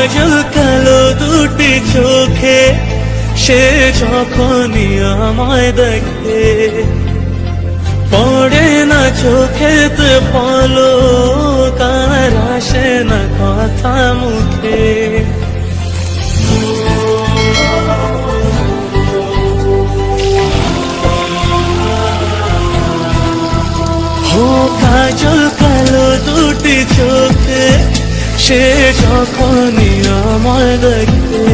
কাজল কালো দুটি চোখে, সে যখনই আমায় দেখে। পড়ে না চোখেতে পলো কার আসে না কথা মুখে। ও কাজল কালো দুটি চোখে সে যখনই আমায় দেখে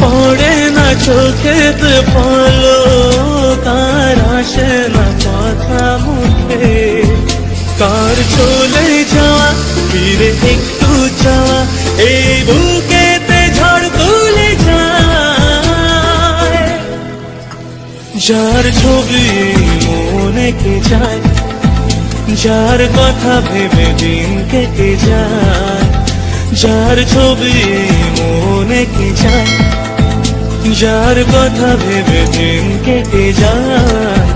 পড়ে না চোখেতে পলো তার আসে না কথা মুখে। কার চলে যাওয়া, ফিরে একটু যাওয়া, এই বুকেতে ঝড় তুলে যায়। যার ছবি মনে কে যায় যার কথা ভেবে দিন কেটে যায়, যার ছবি মনে কে যায় যার কথা ভেবে দিন কেটে যায়,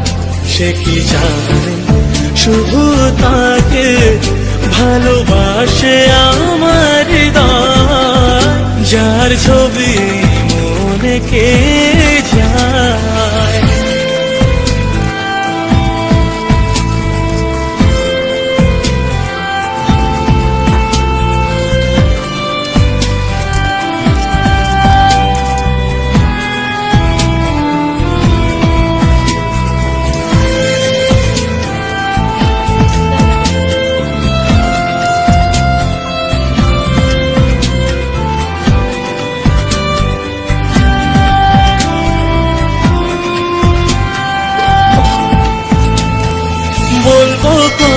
সে কি জানে? শুধু তাকে ভালোবাসে আমার হৃদয়, যার ছবি মনে কে